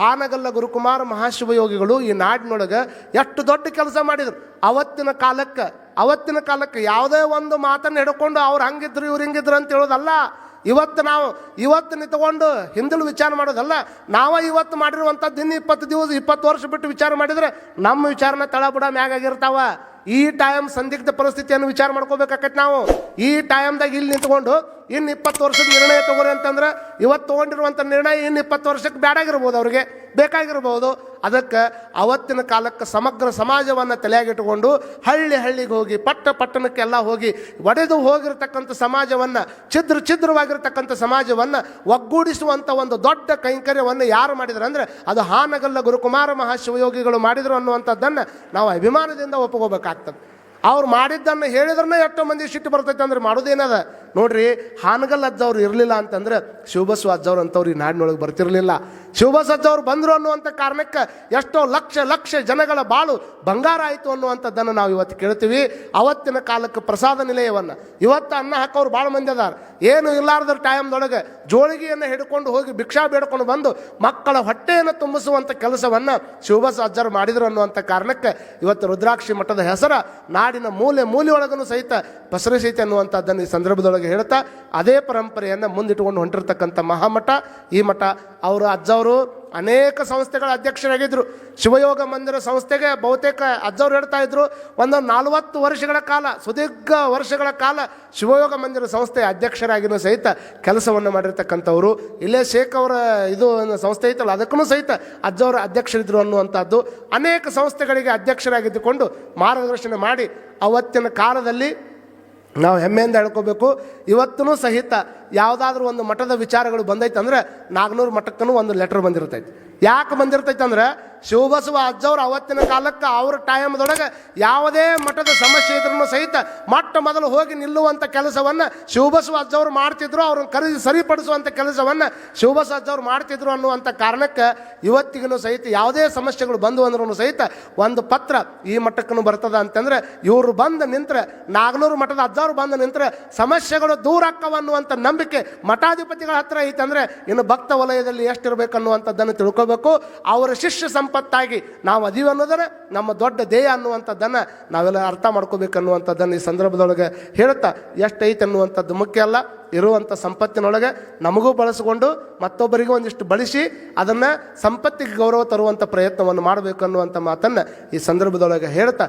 ಹಾನಗಲ್ಲ ಗುರುಕುಮಾರ ಮಹಾಶಿವಯೋಗಿಗಳು ಈ ನಾಡಿನೊಳಗೆ ಎಷ್ಟು ದೊಡ್ಡ ಕೆಲಸ ಮಾಡಿದ್ರು. ಅವತ್ತಿನ ಕಾಲಕ್ಕೆ ಅವತ್ತಿನ ಕಾಲಕ್ಕೆ ಯಾವುದೇ ಒಂದು ಮಾತನ್ನು ಹಿಡ್ಕೊಂಡು ಅವ್ರು ಹಂಗಿದ್ರು, ಇವ್ರು ಹಿಂಗಿದ್ರು ಅಂತ ಹೇಳೋದಲ್ಲ. ಇವತ್ತು ನಾವು, ಇವತ್ತು ನಿಂತ್ಕೊಂಡು ಹಿಂದಲು ವಿಚಾರ ಮಾಡೋದಲ್ಲ. ನಾವು ಇವತ್ತು ಮಾಡಿರುವಂಥದ್ದು ಇನ್ನು ಇಪ್ಪತ್ತು ದಿವಸ, ಇಪ್ಪತ್ತು ವರ್ಷ ಬಿಟ್ಟು ವಿಚಾರ ಮಾಡಿದ್ರೆ ನಮ್ಮ ವಿಚಾರನ ತಳಬುಡ ಮ್ಯಾಗಾಗಿರ್ತಾವ ಈ ಟೈಮ್ ಸಂದಿಗ್ಧ ಪರಿಸ್ಥಿತಿಯನ್ನು ವಿಚಾರ ಮಾಡ್ಕೋಬೇಕಾಕತ್ ನಾವು. ಈ ಟೈಮ್ದಾಗ ಇಲ್ಲಿ ನಿಂತ್ಕೊಂಡು ಇನ್ನು ಇಪ್ಪತ್ತು ವರ್ಷದ ನಿರ್ಣಯ ತಗೋರಿ ಅಂತಂದ್ರೆ ಇವತ್ತು ತೊಗೊಂಡಿರುವಂಥ ನಿರ್ಣಯ ಇನ್ನು ಇಪ್ಪತ್ತು ವರ್ಷಕ್ಕೆ ಬೇಡಾಗಿರ್ಬೋದು ಅವ್ರಿಗೆ, ಬೇಕಾಗಿರ್ಬೋದು. ಅದಕ್ಕೆ ಅವತ್ತಿನ ಕಾಲಕ್ಕೆ ಸಮಗ್ರ ಸಮಾಜವನ್ನು ತಲೆಯಾಗಿಟ್ಟುಕೊಂಡು ಹಳ್ಳಿ ಹಳ್ಳಿಗೆ ಹೋಗಿ, ಪಟ್ಟ ಪಟ್ಟಣಕ್ಕೆಲ್ಲ ಹೋಗಿ, ಒಡೆದು ಹೋಗಿರ್ತಕ್ಕಂಥ ಸಮಾಜವನ್ನು, ಛಿದ್ರ ಛಿದ್ರವಾಗಿರ್ತಕ್ಕಂಥ ಸಮಾಜವನ್ನು ಒಗ್ಗೂಡಿಸುವಂಥ ಒಂದು ದೊಡ್ಡ ಕೈಂಕರ್ಯವನ್ನು ಯಾರು ಮಾಡಿದ್ರು ಅಂದರೆ ಅದು ಹಾನಗಲ್ಲ ಗುರುಕುಮಾರ ಮಹಾಶಿವಯೋಗಿಗಳು ಮಾಡಿದರು ಅನ್ನುವಂಥದ್ದನ್ನು ನಾವು ಅಭಿಮಾನದಿಂದ ಒಪ್ಕೋಬೇಕಾಗ್ತದೆ ಅವ್ರು ಮಾಡಿದ್ದನ್ನು ಹೇಳಿದ್ರನ್ನ ಎಷ್ಟೋ ಮಂದಿ ಸಿಟ್ಟು ಬರ್ತೈತೆ ಅಂದ್ರೆ ಮಾಡೋದೇನದ? ನೋಡ್ರಿ ಹಾನಗಲ್ ಅಜ್ಜವ್ರು ಇರಲಿಲ್ಲ ಅಂತಂದ್ರೆ ಶಿವಬಸವ ಅಜ್ಜವ್ರು ಅಂತವ್ರು ಈ ನಾಡಿನೊಳಗೆ ಬರ್ತಿರ್ಲಿಲ್ಲ. ಶಿವಬಸ ಅವರು ಬಂದರು ಅನ್ನುವಂಥ ಕಾರಣಕ್ಕೆ ಎಷ್ಟೋ ಲಕ್ಷ ಲಕ್ಷ ಜನಗಳ ಬಾಳು ಬಂಗಾರ ಆಯಿತು ಅನ್ನುವಂಥದ್ದನ್ನು ನಾವು ಇವತ್ತು ಕೇಳ್ತೀವಿ. ಅವತ್ತಿನ ಕಾಲಕ್ಕೆ ಪ್ರಸಾದ ನಿಲಯವನ್ನು. ಇವತ್ತು ಅನ್ನ ಹಾಕೋರು ಭಾಳ ಮಂದಿ ಅದಾರ. ಏನು ಇಲ್ಲಾರ್ದ್ರ ಟೈಮ್ದೊಳಗೆ ಜೋಳಿಗೆಯನ್ನು ಹಿಡ್ಕೊಂಡು ಹೋಗಿ ಭಿಕ್ಷಾ ಬೇಡ್ಕೊಂಡು ಬಂದು ಮಕ್ಕಳ ಹೊಟ್ಟೆಯನ್ನು ತುಂಬಿಸುವಂಥ ಕೆಲಸವನ್ನು ಶಿವಬಸ ಅಜ್ಜರು ಮಾಡಿದರು ಅನ್ನುವಂಥ ಕಾರಣಕ್ಕೆ ಇವತ್ತು ರುದ್ರಾಕ್ಷಿ ಮಠದ ಹೆಸರ ನಾಡಿನ ಮೂಲೆ ಮೂಲೆಯೊಳಗೂ ಸಹಿತ ಪಸರಿಸೈತೆ ಅನ್ನುವಂಥದ್ದನ್ನು ಈ ಸಂದರ್ಭದೊಳಗೆ ಹೇಳ್ತಾ, ಅದೇ ಪರಂಪರೆಯನ್ನು ಮುಂದಿಟ್ಟುಕೊಂಡು ಹೊಂಟಿರ್ತಕ್ಕಂಥ ಮಹಾಮಠ. ಈ ಮಠ ಅವರು ಅಜ್ಜವರು ಅನೇಕ ಸಂಸ್ಥೆಗಳ ಅಧ್ಯಕ್ಷರಾಗಿದ್ದರು ಶಿವಯೋಗ ಮಂದಿರ ಸಂಸ್ಥೆಗೆ ಬಹುತೇಕ ಅಜ್ಜವ್ರು ಹೇಳ್ತಾ ಇದ್ದರು ಒಂದು ನಲವತ್ತು ವರ್ಷಗಳ ಕಾಲ, ಸುದೀರ್ಘ ವರ್ಷಗಳ ಕಾಲ ಶಿವಯೋಗ ಮಂದಿರ ಸಂಸ್ಥೆಯ ಅಧ್ಯಕ್ಷರಾಗಿನೂ ಸಹಿತ ಕೆಲಸವನ್ನು ಮಾಡಿರ್ತಕ್ಕಂಥವ್ರು. ಇಲ್ಲೇ ಶೇಖ್ ಅವರ ಇದು ಒಂದು ಸಂಸ್ಥೆ ಐತಲ್ಲ, ಅದಕ್ಕೂ ಸಹಿತ ಅಜ್ಜವರ ಅಧ್ಯಕ್ಷರಿದ್ದರು ಅನ್ನುವಂಥದ್ದು. ಅನೇಕ ಸಂಸ್ಥೆಗಳಿಗೆ ಅಧ್ಯಕ್ಷರಾಗಿದ್ದುಕೊಂಡು ಮಾರ್ಗದರ್ಶನ ಮಾಡಿ ಅವತ್ತಿನ ಕಾಲದಲ್ಲಿ ನಾವು ಹೆಮ್ಮೆಯಿಂದ ಹೇಳ್ಕೋಬೇಕು. ಇವತ್ತೂ ಸಹಿತ ಯಾವುದಾದ್ರೂ ಒಂದು ಮಠದ ವಿಚಾರಗಳು ಬಂದೈತೆ ಅಂದ್ರೆ ನಾಗ್ನೂರು ಮಠಕ್ಕೂ ಒಂದು ಲೆಟರ್ ಬಂದಿರ್ತೈತೆ. ಯಾಕೆ ಬಂದಿರ್ತೈತೆ ಅಂದ್ರೆ ಶಿವಬಸವ ಅಜ್ಜವ್ರು ಅವತ್ತಿನ ಕಾಲಕ್ಕೆ ಅವ್ರ ಟೈಮ್ದೊಳಗೆ ಯಾವುದೇ ಮಠದ ಸಮಸ್ಯೆ ಇದ್ರೂ ಸಹಿತ ಮೊಟ್ಟ ಮೊದಲು ಹೋಗಿ ನಿಲ್ಲುವಂಥ ಕೆಲಸವನ್ನು ಶಿವಬಸವ ಅಜ್ಜವ್ರು ಮಾಡ್ತಿದ್ರು, ಅವ್ರನ್ನ ಖರೀದಿ ಸರಿಪಡಿಸುವಂಥ ಕೆಲಸವನ್ನು ಶಿವಬಸವ ಅಜ್ಜವ್ರು ಮಾಡ್ತಿದ್ರು ಅನ್ನುವಂಥ ಕಾರಣಕ್ಕೆ ಇವತ್ತಿಗೂ ಸಹಿತ ಯಾವುದೇ ಸಮಸ್ಯೆಗಳು ಬಂದು ಅಂದ್ರೂ ಸಹಿತ ಒಂದು ಪತ್ರ ಈ ಮಟ್ಟಕ್ಕೂ ಬರ್ತದ ಅಂತಂದ್ರೆ, ಇವರು ಬಂದು ನಿಂತರೆ, ನಾಗನೂರು ಮಠದ ಅಜ್ಜವ್ರು ಬಂದು ನಿಂತರೆ ಸಮಸ್ಯೆಗಳು ದೂರ ಆಕ್ಕವ ಅನ್ನುವಂಥ ನಂಬಿಕೆ ಮಠಾಧಿಪತಿಗಳ ಹತ್ರ ಐತಂದ್ರೆ, ಇನ್ನು ಭಕ್ತ ವಲಯದಲ್ಲಿ ಎಷ್ಟಿರಬೇಕು ಅನ್ನುವಂಥದ್ದನ್ನು ತಿಳ್ಕೋಬೇಕು. ಅವರ ಶಿಷ್ಯ ಸಂಪತ್ತಾಗಿ ನಾವು ಅದೀವಿ ಅನ್ನೋದನ್ನು ನಮ್ಮ ದೊಡ್ಡ ಧ್ಯೇಯ ಅನ್ನುವಂಥದ್ದನ್ನು ನಾವೆಲ್ಲ ಅರ್ಥ ಮಾಡ್ಕೋಬೇಕು ಅನ್ನುವಂಥದ್ದನ್ನು ಈ ಸಂದರ್ಭದೊಳಗೆ ಹೇಳ್ತಾ ಎಷ್ಟೈತೆ ಅನ್ನುವಂಥದ್ದು ಮುಖ್ಯ ಅಲ್ಲ. ಇರುವಂಥ ಸಂಪತ್ತಿನೊಳಗೆ ನಮಗೂ ಬಳಸಿಕೊಂಡು ಮತ್ತೊಬ್ಬರಿಗೂ ಒಂದಿಷ್ಟು ಬಳಸಿ ಅದನ್ನು ಸಂಪತ್ತಿಗೆ ಗೌರವ ತರುವಂಥ ಪ್ರಯತ್ನವನ್ನು ಮಾಡಬೇಕು ಅನ್ನುವಂಥ ಮಾತನ್ನು ಈ ಸಂದರ್ಭದೊಳಗೆ ಹೇಳ್ತಾ